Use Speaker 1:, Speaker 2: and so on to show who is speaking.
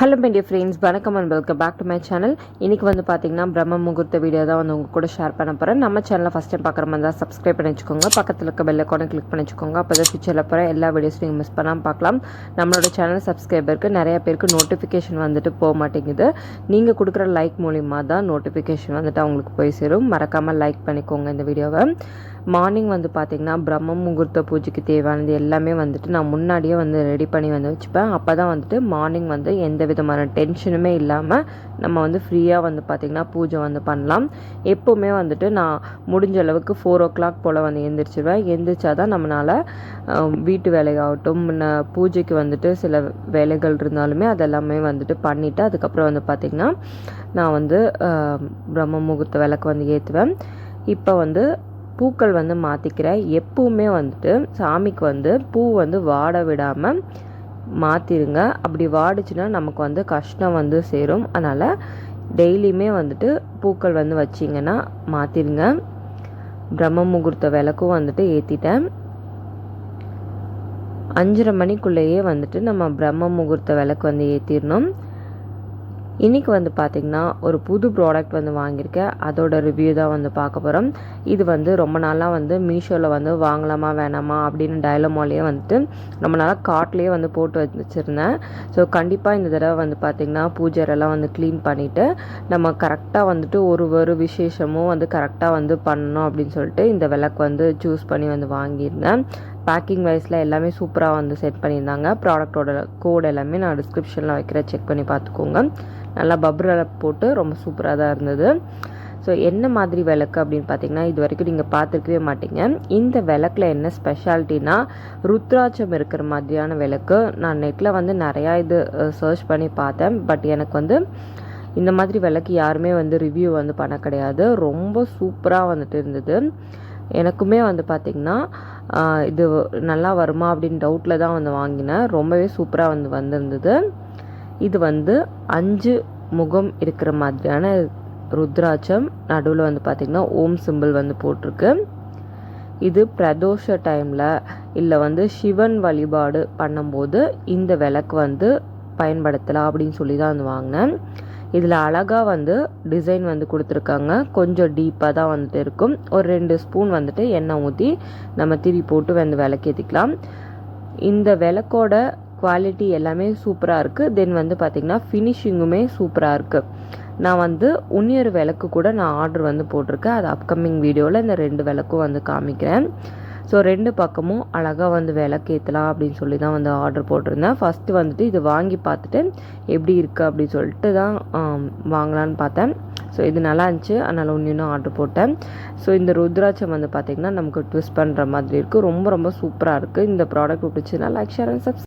Speaker 1: Hello my dear friends வணக்கம் and welcome back to my channel இன்றைக்கி வந்து பார்த்தீங்கன்னா பிரம்ம முகூர்த்த வீடியோ தான் வந்து உங்கள் கூட ஷேர் பண்ண போகிறேன் நம்ம சேனலை ஃபஸ்ட் டைம் பார்க்குற மாதிரி தான் சப்ஸ்கிரைப் பண்ணி வச்சுக்கோங்க. பக்கத்தில் இருக்க பெல் ஐக்கானை கிளிக் பண்ணி வச்சுக்கோங்க. அப்போ தான் ஃபியூச்சரில் போகிற எல்லா வீடியோஸும் நீங்கள் மிஸ் பண்ணாமல் பார்க்கலாம் நம்மளோட சேனல் சப்ஸ்கிரைபருக்கு நிறைய பேருக்கு நோட்டிஃபிகேஷன் வந்துட்டு போக மாட்டேங்குது. நீங்கள் கொடுக்குற லைக் மூலிமா தான் நோட்டிஃபிகேஷன் வந்துட்டு அவங்களுக்கு போய் சேரும். மறக்காமல் லைக் பண்ணிக்கோங்க இந்த வீடியோவை மார்னிங் வந்து பார்த்திங்கன்னா பிரம்ம முகூர்த்த பூஜைக்கு தேவையானது எல்லாமே வந்துட்டு நான் முன்னாடியே வந்து ரெடி பண்ணி வந்து வச்சுப்பேன். அப்போ தான் வந்துட்டு மார்னிங் வந்து எந்த விதமான டென்ஷனுமே இல்லாமல் நம்ம வந்து ஃப்ரீயாக வந்து பார்த்திங்கன்னா பூஜை வந்து பண்ணலாம். எப்போவுமே வந்துட்டு நான் முடிஞ்ச அளவுக்கு ஃபோர் ஓ கிளாக் போல் வந்து எந்திரிச்சிருவேன். எந்திரிச்சா தான் நம்மளால் வீட்டு வேலையாகட்டும் முன்ன பூஜைக்கு வந்துட்டு சில வேலைகள் இருந்தாலுமே அதெல்லாமே வந்துட்டு பண்ணிவிட்டு அதுக்கப்புறம் வந்து பார்த்திங்கன்னா நான் வந்து பிரம்ம முகூர்த்த விளக்கு வந்து ஏற்றுவேன் இப்போ வந்து பூக்கள் வந்து மாற்றிக்கிறேன் எப்பவுமே வந்துட்டு சாமிக்கு வந்து பூ வந்து வாட விடாமல் மாற்றிருங்க அப்படி வாடிச்சுன்னா நமக்கு வந்து கஷ்டம் வந்து சேரும். அதனால் டெய்லியுமே வந்துட்டு பூக்கள் வந்து வச்சிங்கன்னா மாற்றிருங்க பிரம்ம முகூர்த்த விளக்கும் வந்துட்டு ஏற்றிட்டேன் அஞ்சரை மணிக்குள்ளேயே வந்துட்டு நம்ம பிரம்ம முகூர்த்த விளக்கு வந்து ஏற்றிடணும் இன்றைக்கி வந்து பார்த்திங்கன்னா ஒரு புது ப்ராடக்ட் வந்து வாங்கியிருக்கேன். அதோட ரிவ்யூ தான் வந்து பார்க்க போகிறோம் இது வந்து ரொம்ப நாளாக வந்து மீஷோவில் வந்து வாங்கலாமா வேணாமா அப்படின்னு டயலமாலேயே வந்துட்டு ரொம்ப நாளாக கார்ட்லேயே வந்து போட்டு வச்சுருந்தேன். ஸோ கண்டிப்பாக இந்த தடவை வந்து பார்த்திங்கன்னா பூஜைரெல்லாம் வந்து க்ளீன் பண்ணிவிட்டு நம்ம கரெக்டாக வந்துட்டு ஒரு ஒரு விசேஷமும் வந்து கரெக்டாக வந்து பண்ணணும் அப்படின்னு சொல்லிட்டு இந்த விளக்கு வந்து சூஸ் பண்ணி வந்து வாங்கியிருந்தேன். பேக்கிங் வைஸில் எல்லாமே சூப்பராக வந்து செட் பண்ணியிருந்தாங்க. ப்ராடக்டோட கோட் எல்லாமே நான் டிஸ்கிரிப்ஷனில் வைக்கிறேன். செக் பண்ணி பார்த்துக்கோங்க. நல்லா பப்ரில் போட்டு ரொம்ப சூப்பராக தான் இருந்தது. ஸோ என்ன மாதிரி விளக்கு அப்படின்னு பார்த்தீங்கன்னா இது வரைக்கும் நீங்கள் பார்த்துருக்கவே மாட்டீங்க. இந்த விளக்கில் என்ன ஸ்பெஷாலிட்டினா ருத்ராட்சம் இருக்கிற மாதிரியான விளக்கு. நான் நெட்டில் வந்து நிறையா இது சர்ச் பண்ணி பார்த்தேன். பட் எனக்கு வந்து இந்த மாதிரி விளக்கு யாருமே வந்து ரிவ்யூ வந்து பண்ண கிடையாது. ரொம்ப சூப்பராக வந்துட்டு இருந்தது. எனக்குமே வந்து பார்த்திங்கன்னா இது நல்லா வருமா அப்படின்னு டவுட்டில் தான் வந்து வாங்கினேன். ரொம்பவே சூப்பராக வந்து வந்திருந்தது. இது வந்து அஞ்சு முகம் இருக்கிற மாதிரியான ருத்ராட்சம். நடுவில் வந்து பார்த்திங்கன்னா ஓம் சிம்பிள் வந்து போட்டிருக்கு. இது பிரதோஷ டைமில் இல்லை வந்து சிவன் வழிபாடு பண்ணும்போது இந்த விளக்கு வந்து பயன்படுத்தலாம் அப்படின்னு சொல்லி தான் வந்து வாங்கினேன். இதில் அழகாக வந்து டிசைன் வந்து கொடுத்துருக்காங்க. கொஞ்சம் டீப்பாக தான் வந்துட்டு இருக்கும். ஒரு ரெண்டு ஸ்பூன் வந்துட்டு எண்ணெய் ஊற்றி நம்ம திரி போட்டு வந்து விளக்கேற்றிக்கலாம் இந்த விளக்கோட குவாலிட்டி எல்லாமே சூப்பராக இருக்குது தென் வந்து பார்த்திங்கன்னா ஃபினிஷிங்குமே சூப்பராக இருக்குது நான் வந்து உன்னியர் விளக்கு கூட நான் ஆர்டர் வந்து போட்டிருக்கேன். அது அப்கமிங் வீடியோவில் இந்த ரெண்டு விளக்கும் வந்து காமிக்கிறேன். ஸோ ரெண்டு பக்கமும் அழகாக வந்து விளக்கேற்றலாம் அப்படின்னு சொல்லி தான் வந்து ஆர்டர் போட்டிருந்தேன். ஃபஸ்ட்டு வந்துட்டு இது வாங்கி பார்த்துட்டு எப்படி இருக்குது அப்படின்னு சொல்லிட்டு தான் வாங்கலான்னு பார்த்தேன். ஸோ இது நல்லா இருந்துச்சு. அதனால் ஒன்று இன்னும் ஆர்டர் போட்டேன். ஸோ இந்த ருத்ராட்சம் வந்து பார்த்திங்கன்னா நமக்கு ட்விஸ்ட் பண்ணுற மாதிரி இருக்குது ரொம்ப ரொம்ப சூப்பராக இருக்குது இந்த ப்ராடக்ட் பிடிச்சினா லைக் ஷேர் அண்ட் சப்ஸ்